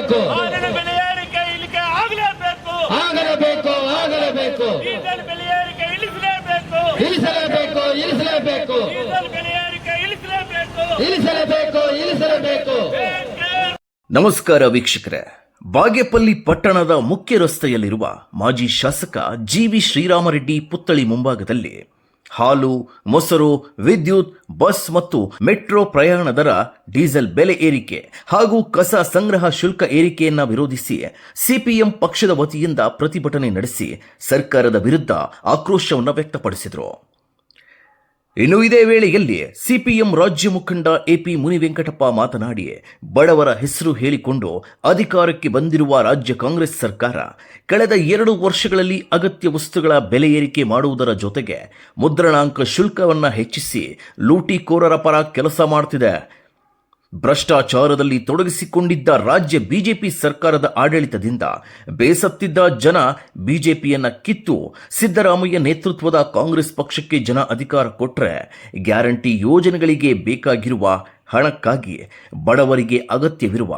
ಆಗಲೇಬೇಕು. ಹಾಲಿನ ಬೆಲೆ ಏರಿಕೆ ಇಳಿಕೆ ಆಗಲೇಬೇಕು. ಆಗಲೇಬೇಕು ಆಗಲೇಬೇಕು. ಡೀಸೆಲ್ ಬೆಲೆ ಏರಿಕೆ ಇಳಿಸಲೇಬೇಕು. ಇಳಿಸಲೇಬೇಕು ಇಳಿಸಲೇಬೇಕು. ಡೀಸೆಲ್ ಬೆಲೆ ಏರಿಕೆ ಇಳಿಸಲೇಬೇಕು. ಇಳಿಸಲೇಬೇಕು ಇಳಿಸಲೇಬೇಕು. ನಮಸ್ಕಾರ ವೀಕ್ಷಕರೇ. ಬಾಗೇಪಲ್ಲಿ ಪಟ್ಟಣದ ಮುಖ್ಯ ರಸ್ತೆಯಲ್ಲಿರುವ ಮಾಜಿ ಶಾಸಕ ಜಿ ವಿ ಶ್ರೀರಾಮರೆಡ್ಡಿ ಪುತ್ಥಳಿ ಮುಂಭಾಗದಲ್ಲಿ ಹಾಲು, ಮೊಸರು, ವಿದ್ಯುತ್, ಬಸ್ ಮತ್ತು ಮೆಟ್ರೋ ಪ್ರಯಾಣ ದರ, ಡೀಸೆಲ್ ಬೆಲೆ ಏರಿಕೆ ಹಾಗೂ ಕಸ ಸಂಗ್ರಹ ಶುಲ್ಕ ಏರಿಕೆಯನ್ನ ವಿರೋಧಿಸಿ ಸಿಪಿಎಂ ಪಕ್ಷದ ವತಿಯಿಂದ ಪ್ರತಿಭಟನೆ ನಡೆಸಿ ಸರ್ಕಾರದ ವಿರುದ್ಧ ಆಕ್ರೋಶವನ್ನು ವ್ಯಕ್ತಪಡಿಸಿದರು. ಇನ್ನು ಇದೇ ವೇಳೆಯಲ್ಲಿ ಸಿಪಿಎಂ ರಾಜ್ಯ ಮುಖಂಡ ಎಪಿ ಮುನಿವೆಂಕಟಪ್ಪ ಮಾತನಾಡಿ ಬಡವರ ಹೆಸರು ಹೇಳಿಕೊಂಡು ಅಧಿಕಾರಕ್ಕೆ ಬಂದಿರುವ ರಾಜ್ಯ ಕಾಂಗ್ರೆಸ್ ಸರ್ಕಾರ ಕಳೆದ ಎರಡು ವರ್ಷಗಳಲ್ಲಿ ಅಗತ್ಯ ವಸ್ತುಗಳ ಬೆಲೆ ಏರಿಕೆ ಮಾಡುವುದರ ಜೊತೆಗೆ ಮುದ್ರಣಾಂಕ ಶುಲ್ಕವನ್ನು ಹೆಚ್ಚಿಸಿ ಲೂಟಿಕೋರರ ಪರ ಕೆಲಸ ಮಾಡುತ್ತಿದೆ ಭ್ರಷ್ಟಾಚಾರದಲ್ಲಿ ತೊಡಗಿಸಿಕೊಂಡಿದ್ದ ರಾಜ್ಯ ಬಿಜೆಪಿ ಸರ್ಕಾರದ ಆಡಳಿತದಿಂದ ಬೇಸತ್ತಿದ್ದ ಜನ ಬಿಜೆಪಿಯನ್ನ ಕಿತ್ತು ಸಿದ್ದರಾಮಯ್ಯ ನೇತೃತ್ವದ ಕಾಂಗ್ರೆಸ್ ಪಕ್ಷಕ್ಕೆ ಜನ ಅಧಿಕಾರ ಕೊಟ್ಟರೆ ಗ್ಯಾರಂಟಿ ಯೋಜನೆಗಳಿಗೆ ಬೇಕಾಗಿರುವ ಹಣಕ್ಕಾಗಿ ಬಡವರಿಗೆ ಅಗತ್ಯವಿರುವ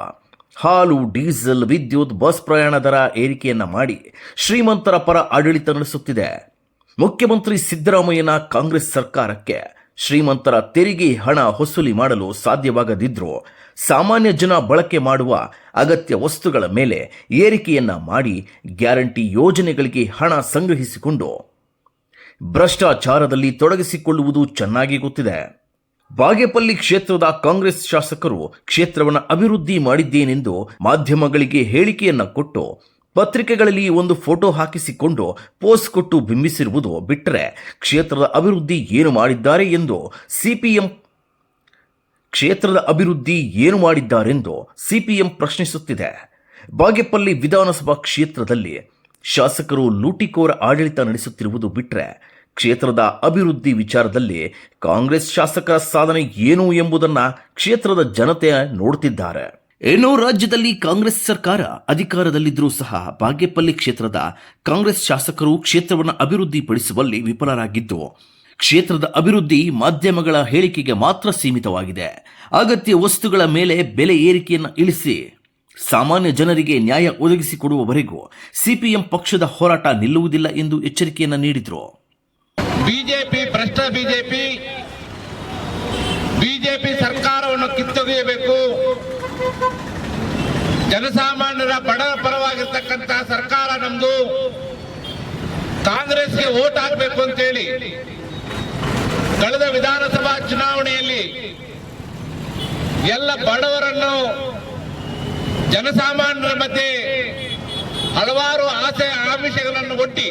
ಹಾಲು, ಡೀಸೆಲ್, ವಿದ್ಯುತ್, ಬಸ್ ಪ್ರಯಾಣ ದರ ಏರಿಕೆಯನ್ನ ಮಾಡಿ ಶ್ರೀಮಂತರ ಪರ ಆಡಳಿತ ನಡೆಸುತ್ತಿದೆ. ಮುಖ್ಯಮಂತ್ರಿ ಸಿದ್ದರಾಮಯ್ಯನ ಕಾಂಗ್ರೆಸ್ ಸರ್ಕಾರಕ್ಕೆ ಶ್ರೀಮಂತರ ತೆರಿಗೆ ಹಣ ವಸೂಲಿ ಮಾಡಲು ಸಾಧ್ಯವಾಗದಿದ್ರೂ ಸಾಮಾನ್ಯ ಜನ ಬಳಕೆ ಮಾಡುವ ಅಗತ್ಯ ವಸ್ತುಗಳ ಮೇಲೆ ಏರಿಕೆಯನ್ನ ಮಾಡಿ ಗ್ಯಾರಂಟಿ ಯೋಜನೆಗಳಿಗೆ ಹಣ ಸಂಗ್ರಹಿಸಿಕೊಂಡು ಭ್ರಷ್ಟಾಚಾರದಲ್ಲಿ ತೊಡಗಿಸಿಕೊಳ್ಳುವುದು ಚೆನ್ನಾಗಿ ಗೊತ್ತಿದೆ. ಬಾಗೇಪಲ್ಲಿ ಕ್ಷೇತ್ರದ ಕಾಂಗ್ರೆಸ್ ಶಾಸಕರು ಕ್ಷೇತ್ರವನ್ನು ಅಭಿವೃದ್ಧಿ ಮಾಡಿದ್ದೇನೆಂದು ಮಾಧ್ಯಮಗಳಿಗೆ ಹೇಳಿಕೆಯನ್ನ ಕೊಟ್ಟು ಪತ್ರಿಕೆಗಳಲ್ಲಿ ಒಂದು ಫೋಟೋ ಹಾಕಿಸಿಕೊಂಡು ಪೋಸ್ಟ್ ಕೊಟ್ಟು ಬಿಂಬಿಸಿರುವುದು ಬಿಟ್ಟರೆ ಕ್ಷೇತ್ರದ ಅಭಿವೃದ್ಧಿ ಏನು ಮಾಡಿದ್ದಾರೆ ಎಂದು ಸಿಪಿಎಂ ಕ್ಷೇತ್ರದ ಅಭಿವೃದ್ಧಿ ಏನು ಮಾಡಿದ್ದಾರೆಂದು ಸಿಪಿಎಂ ಪ್ರಶ್ನಿಸುತ್ತಿದೆ. ಬಾಗೇಪಲ್ಲಿ ವಿಧಾನಸಭಾ ಕ್ಷೇತ್ರದಲ್ಲಿ ಶಾಸಕರು ಲೂಟಿಕೋರ ಆಡಳಿತ ನಡೆಸುತ್ತಿರುವುದು ಬಿಟ್ಟರೆ ಕ್ಷೇತ್ರದ ಅಭಿವೃದ್ಧಿ ವಿಚಾರದಲ್ಲಿ ಕಾಂಗ್ರೆಸ್ ಶಾಸಕರ ಸಾಧನೆ ಏನು ಎಂಬುದನ್ನು ಕ್ಷೇತ್ರದ ಜನತೆ ನೋಡುತ್ತಿದ್ದಾರೆ ಇನ್ನು ರಾಜ್ಯದಲ್ಲಿ ಕಾಂಗ್ರೆಸ್ ಸರ್ಕಾರ ಅಧಿಕಾರದಲ್ಲಿದ್ದರೂ ಸಹ ಬಾಗೇಪಲ್ಲಿ ಕ್ಷೇತ್ರದ ಕಾಂಗ್ರೆಸ್ ಶಾಸಕರು ಕ್ಷೇತ್ರವನ್ನು ಅಭಿವೃದ್ಧಿಪಡಿಸುವಲ್ಲಿ ವಿಫಲರಾಗಿದ್ದು, ಕ್ಷೇತ್ರದ ಅಭಿವೃದ್ಧಿ ಮಾಧ್ಯಮಗಳ ಹೇಳಿಕೆಗೆ ಮಾತ್ರ ಸೀಮಿತವಾಗಿದೆ. ಅಗತ್ಯ ವಸ್ತುಗಳ ಮೇಲೆ ಬೆಲೆ ಏರಿಕೆಯನ್ನು ಇಳಿಸಿ ಸಾಮಾನ್ಯ ಜನರಿಗೆ ನ್ಯಾಯ ಒದಗಿಸಿಕೊಡುವವರೆಗೂ ಸಿಪಿಎಂ ಪಕ್ಷದ ಹೋರಾಟ ನಿಲ್ಲುವುದಿಲ್ಲ ಎಂದು ಎಚ್ಚರಿಕೆಯನ್ನು ನೀಡಿದರು. ಬಿಜೆಪಿ, ಭ್ರಷ್ಟ ಬಿಜೆಪಿ ಬಿಜೆಪಿ ಸರ್ಕಾರವನ್ನು ಕಿತ್ತೊಗೆಯಬೇಕು. ಜನಸಾಮಾನ್ಯರ ಬಡವರ ಪರವಾಗಿರ್ತಕ್ಕಂಥ ಸರ್ಕಾರ ನಮ್ದು. ಕಾಂಗ್ರೆಸ್ಗೆ ಓಟ್ ಹಾಕಬೇಕು ಅಂತೇಳಿ. ಕಳೆದ ವಿಧಾನಸಭಾ ಚುನಾವಣೆಯಲ್ಲಿ ಎಲ್ಲ ಬಡವರನ್ನು ಜನಸಾಮಾನ್ಯರ ಮಧ್ಯೆ ಹಲವಾರು ಆಸೆ ಆಮಿಷಗಳನ್ನು ಒಟ್ಟಿ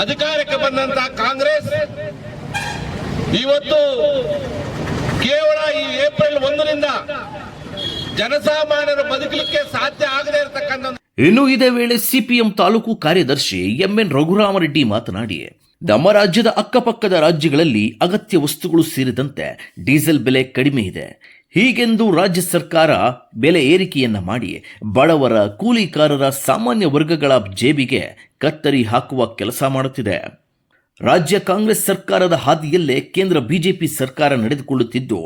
ಅಧಿಕಾರಕ್ಕೆ ಬಂದಂತ ಕಾಂಗ್ರೆಸ್ ಇವತ್ತು ಕೇವಲ ಈ ಏಪ್ರಿಲ್ ಒಂದರಿಂದ ಜನಸಾಮಾನ್ಯರು ಬದುಕಲಿಕ್ಕೆ ಸಾಧ್ಯ ಆಗದೇ ಇರತಕ್ಕಂಥ ಇನ್ನು ಇದೇ ವೇಳೆ ಸಿಪಿಎಂ ತಾಲೂಕು ಕಾರ್ಯದರ್ಶಿ ಎಂಎನ್ ರಘುರಾಮರೆಡ್ಡಿ ಮಾತನಾಡಿ, ನಮ್ಮ ರಾಜ್ಯದ ಅಕ್ಕಪಕ್ಕದ ರಾಜ್ಯಗಳಲ್ಲಿ ಅಗತ್ಯ ವಸ್ತುಗಳು ಸೇರಿದಂತೆ ಡೀಸೆಲ್ ಬೆಲೆ ಕಡಿಮೆ ಇದೆ. ಹೀಗೆಂದು ರಾಜ್ಯ ಸರ್ಕಾರ ಬೆಲೆ ಏರಿಕೆಯನ್ನ ಮಾಡಿ, ಬಡವರ ಕೂಲಿಕಾರರ ಸಾಮಾನ್ಯ ವರ್ಗಗಳ ಜೇಬಿಗೆ ಕತ್ತರಿ ಹಾಕುವ ಕೆಲಸ ಮಾಡುತ್ತಿದೆ. ರಾಜ್ಯ ಕಾಂಗ್ರೆಸ್ ಸರ್ಕಾರದ ಹಾದಿಯಲ್ಲೇ ಕೇಂದ್ರ ಬಿಜೆಪಿ ಸರ್ಕಾರ ನಡೆದುಕೊಳ್ಳುತ್ತಿದ್ದು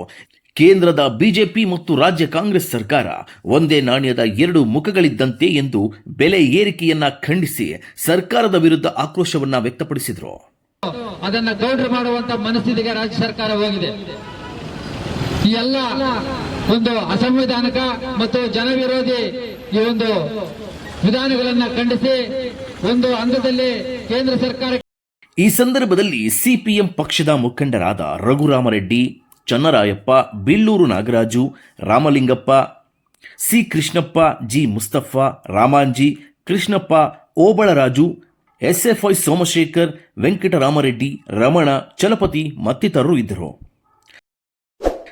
ಕೇಂದ್ರದ ಬಿಜೆಪಿ ಮತ್ತು ರಾಜ್ಯ ಕಾಂಗ್ರೆಸ್ ಸರ್ಕಾರ ಒಂದೇ ನಾಣ್ಯದ ಎರಡು ಮುಖಗಳಿದ್ದಂತೆ ಎಂದು ಬೆಲೆ ಏರಿಕೆಯನ್ನ ಖಂಡಿಸಿ ಸರ್ಕಾರದ ವಿರುದ್ಧ ಆಕ್ರೋಶವನ್ನ ವ್ಯಕ್ತಪಡಿಸಿದರು. ಅದನ್ನ ಗೌಡ್ರು ಮಾಡುವಂತ ಮನಸ್ಥಿತಿಗೆ ರಾಜ್ಯ ಸರ್ಕಾರ ಹೋಗಿದೆ. ಈ ಎಲ್ಲ ಒಂದು ಅಸಂವಿಧಾನಿಕ ಮತ್ತು ಜನವಿರೋಧಿ ಈ ಒಂದು ವಿಧಾನಗಳನ್ನ ಖಂಡಿಸಿ ಒಂದು ಹಂತದಲ್ಲಿ ಕೇಂದ್ರ ಸರ್ಕಾರ ಈ ಸಂದರ್ಭದಲ್ಲಿ ಸಿಪಿಎಂ ಪಕ್ಷದ ಮುಖಂಡರಾದ Raghuramareddy Channarayappa Billur Nagaraju, Ramalingappa, C Krishnappa, G Mustafa, Ramanji, Krishnappa, Obalaraju, SFI Somashekar, Venkataramareddy, Ramana, Chalapathi ಮತ್ತಿತರರು ಇದ್ದರು.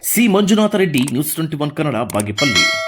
C Manjunatha Reddy news twenty one Kannada, Bagepalli.